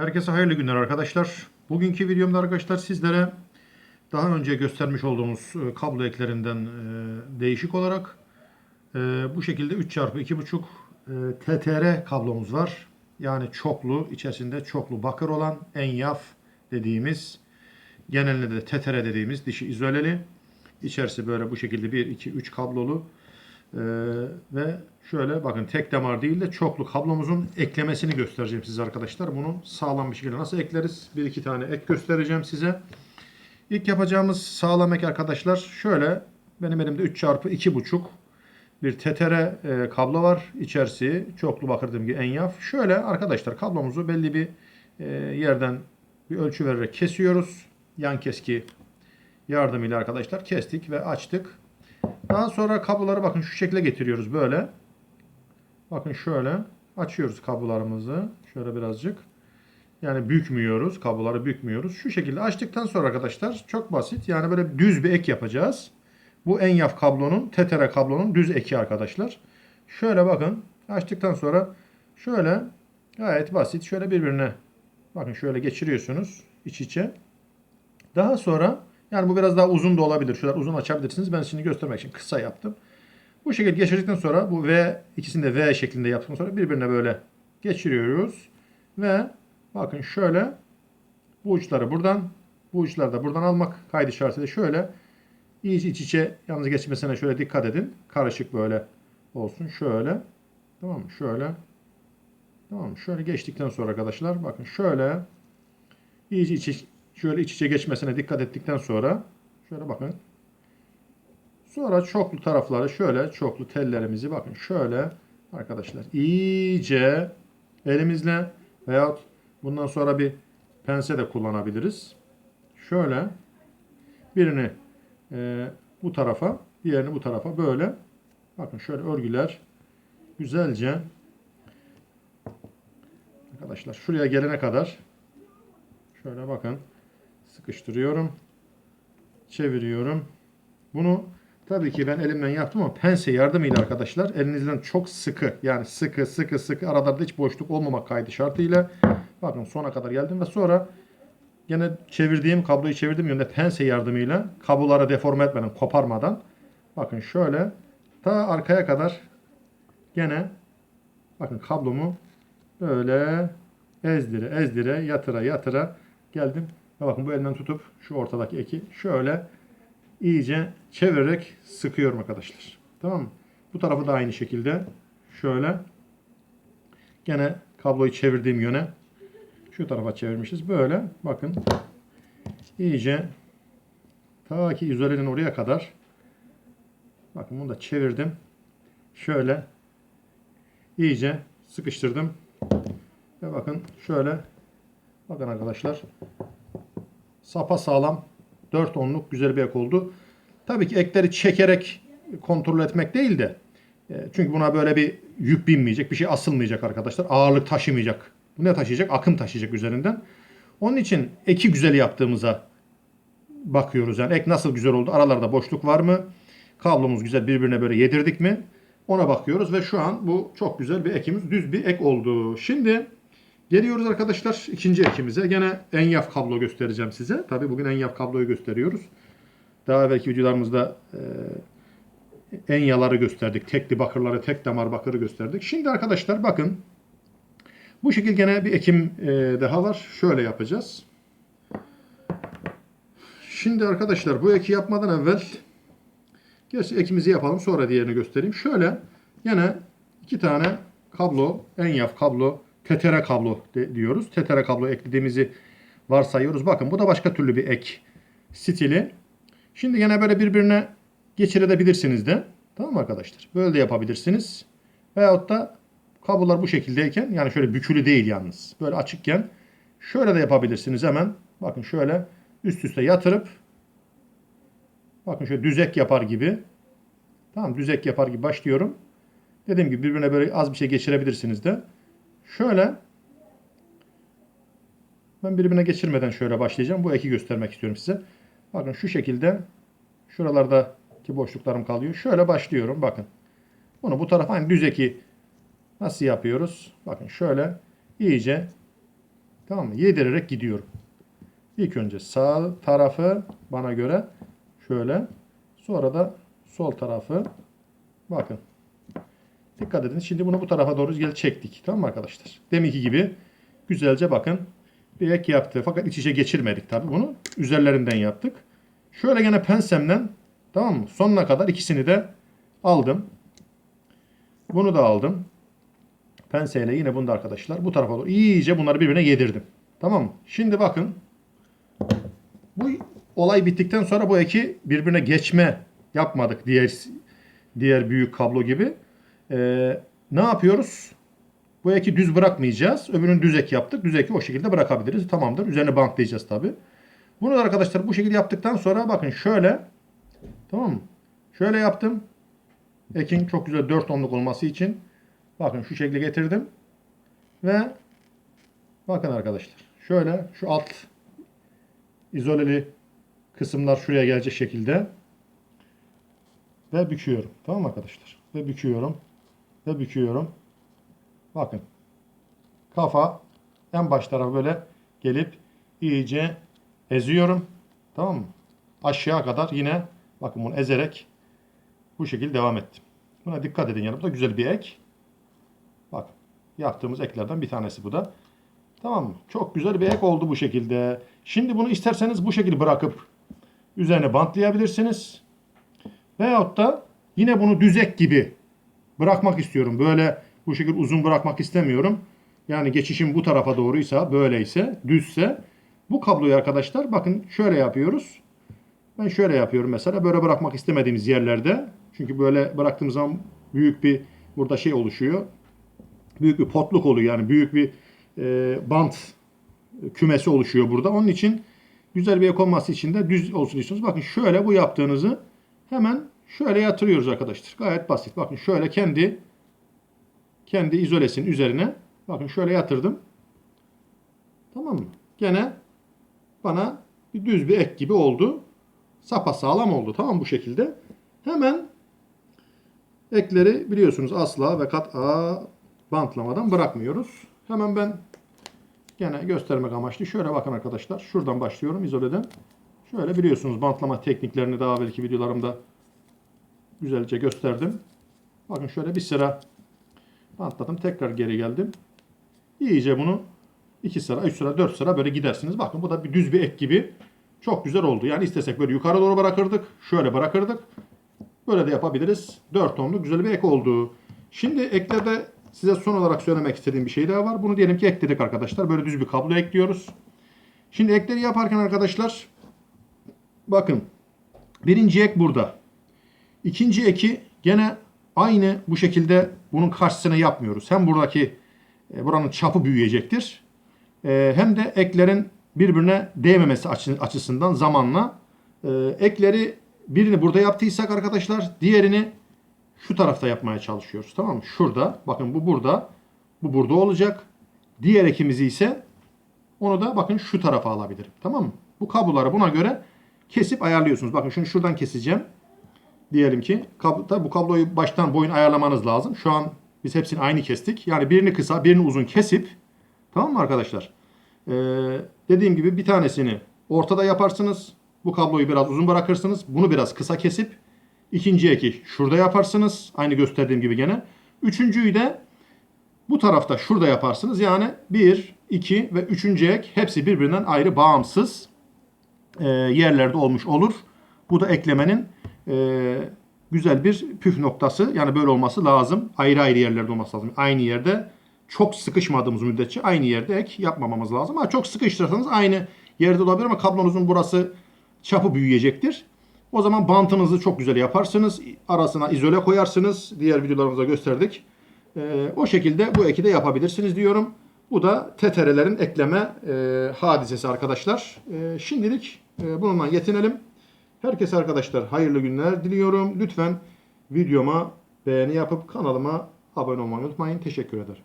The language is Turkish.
Herkese hayırlı günler arkadaşlar. Bugünkü videomda arkadaşlar sizlere daha önce göstermiş olduğumuz e, kablo eklerinden e, değişik olarak e, bu şekilde 3x2.5 e, TTR kablomuz var. Yani çoklu, içerisinde çoklu bakır olan enyaf dediğimiz genelinde de TTR dediğimiz dişi izoleli. İçerisi böyle bu şekilde 1, 2, 3 kablolu. Ee, ve şöyle bakın tek damar değil de çoklu kablomuzun eklemesini göstereceğim size arkadaşlar. Bunu sağlam bir şekilde nasıl ekleriz? Bir iki tane ek göstereceğim size. İlk yapacağımız sağlam ek arkadaşlar şöyle benim elimde 3 çarpı 2,5 bir tetere e, kablo var. İçerisi çoklu bakır dediğim gibi enyaf. Şöyle arkadaşlar kablomuzu belli bir e, yerden bir ölçü vererek kesiyoruz. Yan keski yardımıyla arkadaşlar kestik ve açtık. Daha sonra kabloları bakın şu şekilde getiriyoruz böyle. Bakın şöyle açıyoruz kablolarımızı. Şöyle birazcık. Yani bükmüyoruz. Kabloları bükmüyoruz. Şu şekilde açtıktan sonra arkadaşlar çok basit. Yani böyle düz bir ek yapacağız. Bu enyaf kablonun, tetere kablonun düz eki arkadaşlar. Şöyle bakın. Açtıktan sonra şöyle gayet basit. Şöyle birbirine bakın şöyle geçiriyorsunuz iç içe. Daha sonra yani bu biraz daha uzun da olabilir. Şöyle uzun açabilirsiniz. Ben şimdi göstermek için kısa yaptım. Bu şekilde geçirdikten sonra bu V ikisini de V şeklinde yaptıktan sonra birbirine böyle geçiriyoruz. Ve bakın şöyle bu uçları buradan bu uçları da buradan almak kaydı şartıyla şöyle iyice iç içe yalnız geçmesine şöyle dikkat edin. Karışık böyle olsun. Şöyle. Tamam mı? Şöyle. Tamam mı? Şöyle geçtikten sonra arkadaşlar bakın şöyle iyice iç şöyle iç içe geçmesine dikkat ettikten sonra şöyle bakın. Sonra çoklu tarafları şöyle çoklu tellerimizi bakın şöyle arkadaşlar iyice elimizle veyahut bundan sonra bir pense de kullanabiliriz. Şöyle birini e, bu tarafa diğerini bu tarafa böyle bakın şöyle örgüler güzelce arkadaşlar şuraya gelene kadar şöyle bakın sıkıştırıyorum. Çeviriyorum. Bunu tabii ki ben elimden yaptım ama pense yardımıyla arkadaşlar elinizden çok sıkı yani sıkı sıkı sıkı aralarda hiç boşluk olmamak kaydı şartıyla bakın sona kadar geldim ve sonra gene çevirdiğim kabloyu çevirdiğim yönde pense yardımıyla kabloları deforme etmeden koparmadan bakın şöyle ta arkaya kadar gene bakın kablomu böyle ezdire ezdire yatıra yatıra geldim ve bakın bu elinden tutup şu ortadaki eki şöyle iyice çevirerek sıkıyorum arkadaşlar. Tamam mı? Bu tarafı da aynı şekilde şöyle gene kabloyu çevirdiğim yöne şu tarafa çevirmişiz. Böyle bakın iyice ta ki izolenin oraya kadar bakın bunu da çevirdim. Şöyle iyice sıkıştırdım. Ve bakın şöyle bakın arkadaşlar sapa sağlam 4 onluk güzel bir ek oldu. Tabii ki ekleri çekerek kontrol etmek değil de e, çünkü buna böyle bir yük binmeyecek, bir şey asılmayacak arkadaşlar. Ağırlık taşımayacak. Bu ne taşıyacak? Akım taşıyacak üzerinden. Onun için eki güzel yaptığımıza bakıyoruz. Yani ek nasıl güzel oldu? Aralarda boşluk var mı? Kablomuz güzel birbirine böyle yedirdik mi? Ona bakıyoruz ve şu an bu çok güzel bir ekimiz. Düz bir ek oldu. Şimdi Geliyoruz arkadaşlar ikinci ekimize. Gene enyaf kablo göstereceğim size. Tabi bugün enyaf kabloyu gösteriyoruz. Daha evvelki videolarımızda e, enyaları gösterdik. Tekli bakırları, tek damar bakırı gösterdik. Şimdi arkadaşlar bakın. Bu şekilde gene bir ekim e, daha var. Şöyle yapacağız. Şimdi arkadaşlar bu eki yapmadan evvel gerçi ekimizi yapalım sonra diğerini göstereyim. Şöyle gene iki tane kablo, enyaf kablo tetere kablo de, diyoruz. Tetere kablo eklediğimizi varsayıyoruz. Bakın bu da başka türlü bir ek stili. Şimdi yine böyle birbirine geçirebilirsiniz de. Tamam mı arkadaşlar? Böyle de yapabilirsiniz. Veyahut da kablolar bu şekildeyken yani şöyle bükülü değil yalnız. Böyle açıkken şöyle de yapabilirsiniz hemen. Bakın şöyle üst üste yatırıp bakın şöyle düzek yapar gibi. Tamam düzek yapar gibi başlıyorum. Dediğim gibi birbirine böyle az bir şey geçirebilirsiniz de. Şöyle ben birbirine geçirmeden şöyle başlayacağım. Bu eki göstermek istiyorum size. Bakın şu şekilde şuralardaki boşluklarım kalıyor. Şöyle başlıyorum. Bakın. Bunu bu tarafa aynı düz eki nasıl yapıyoruz? Bakın şöyle iyice Tamam mı? Yedirerek gidiyorum. İlk önce sağ tarafı bana göre şöyle. Sonra da sol tarafı. Bakın. Dikkat edin. Şimdi bunu bu tarafa doğru gel çektik. Tamam mı arkadaşlar? Deminki gibi güzelce bakın. Bir ek yaptı. Fakat iç içe geçirmedik tabi bunu. Üzerlerinden yaptık. Şöyle gene pensemle tamam mı? Sonuna kadar ikisini de aldım. Bunu da aldım. Penseyle yine bunu da arkadaşlar bu tarafa doğru iyice bunları birbirine yedirdim. Tamam mı? Şimdi bakın. Bu olay bittikten sonra bu eki birbirine geçme yapmadık diğer diğer büyük kablo gibi. Ee, ne yapıyoruz? Bu eki düz bırakmayacağız. Öbürünü düz ek yaptık. Düz eki o şekilde bırakabiliriz. Tamamdır. Üzerine bantlayacağız tabi. Bunu da arkadaşlar bu şekilde yaptıktan sonra bakın şöyle. Tamam mı? Şöyle yaptım. Ekin çok güzel 4 ohmluk olması için. Bakın şu şekilde getirdim. Ve bakın arkadaşlar. Şöyle şu alt izoleli kısımlar şuraya gelecek şekilde ve büküyorum. Tamam arkadaşlar? Ve büküyorum. Ve büküyorum. Bakın. Kafa en baş tarafa böyle gelip iyice eziyorum. Tamam mı? Aşağı kadar yine bakın bunu ezerek bu şekilde devam ettim. Buna dikkat edin yani. Da güzel bir ek. Bak yaptığımız eklerden bir tanesi bu da. Tamam mı? Çok güzel bir ek oldu bu şekilde. Şimdi bunu isterseniz bu şekilde bırakıp üzerine bantlayabilirsiniz. Veyahut da yine bunu düz ek gibi bırakmak istiyorum. Böyle bu şekilde uzun bırakmak istemiyorum. Yani geçişim bu tarafa doğruysa, böyleyse, düzse bu kabloyu arkadaşlar bakın şöyle yapıyoruz. Ben şöyle yapıyorum mesela. Böyle bırakmak istemediğimiz yerlerde. Çünkü böyle bıraktığımız zaman büyük bir burada şey oluşuyor. Büyük bir potluk oluyor. Yani büyük bir e, bant kümesi oluşuyor burada. Onun için güzel bir ek olması için de düz olsun istiyorsunuz. Bakın şöyle bu yaptığınızı hemen şöyle yatırıyoruz arkadaşlar. Gayet basit. Bakın şöyle kendi kendi izolesinin üzerine bakın şöyle yatırdım. Tamam mı? Gene bana bir düz bir ek gibi oldu. Sapa sağlam oldu. Tamam bu şekilde. Hemen ekleri biliyorsunuz asla ve kat'a bantlamadan bırakmıyoruz. Hemen ben gene göstermek amaçlı şöyle bakın arkadaşlar. Şuradan başlıyorum izoleden. Şöyle biliyorsunuz bantlama tekniklerini daha belki videolarımda güzelce gösterdim. Bakın şöyle bir sıra bantladım. Tekrar geri geldim. İyice bunu 2 sıra, 3 sıra, 4 sıra böyle gidersiniz. Bakın bu da bir düz bir ek gibi. Çok güzel oldu. Yani istesek böyle yukarı doğru bırakırdık. Şöyle bırakırdık. Böyle de yapabiliriz. 4 tonlu güzel bir ek oldu. Şimdi eklerde size son olarak söylemek istediğim bir şey daha var. Bunu diyelim ki ekledik arkadaşlar. Böyle düz bir kablo ekliyoruz. Şimdi ekleri yaparken arkadaşlar bakın birinci ek burada. İkinci eki gene aynı bu şekilde bunun karşısına yapmıyoruz. Hem buradaki e, buranın çapı büyüyecektir. E, hem de eklerin birbirine değmemesi açısından zamanla e, ekleri birini burada yaptıysak arkadaşlar diğerini şu tarafta yapmaya çalışıyoruz. Tamam mı? Şurada. Bakın bu burada. Bu burada olacak. Diğer ekimizi ise onu da bakın şu tarafa alabilirim. Tamam mı? Bu kabloları buna göre kesip ayarlıyorsunuz. Bakın şunu şuradan keseceğim. Diyelim ki tabi bu kabloyu baştan boyun ayarlamanız lazım. Şu an biz hepsini aynı kestik. Yani birini kısa birini uzun kesip tamam mı arkadaşlar? Ee, dediğim gibi bir tanesini ortada yaparsınız. Bu kabloyu biraz uzun bırakırsınız. Bunu biraz kısa kesip ikinci eki şurada yaparsınız. Aynı gösterdiğim gibi gene. Üçüncüyü de bu tarafta şurada yaparsınız. Yani bir, iki ve üçüncü ek hepsi birbirinden ayrı bağımsız e, yerlerde olmuş olur. Bu da eklemenin e, güzel bir püf noktası. Yani böyle olması lazım. Ayrı ayrı yerlerde olması lazım. Aynı yerde çok sıkışmadığımız müddetçe aynı yerde ek yapmamamız lazım. Ama çok sıkıştırırsanız aynı yerde olabilir ama kablonuzun burası çapı büyüyecektir. O zaman bantınızı çok güzel yaparsınız. Arasına izole koyarsınız. Diğer videolarımızda gösterdik. Ee, o şekilde bu eki de yapabilirsiniz diyorum. Bu da TTR'lerin ekleme e, hadisesi arkadaşlar. E, şimdilik e, bununla yetinelim. Herkese arkadaşlar hayırlı günler diliyorum. Lütfen videoma beğeni yapıp kanalıma abone olmayı unutmayın. Teşekkür ederim.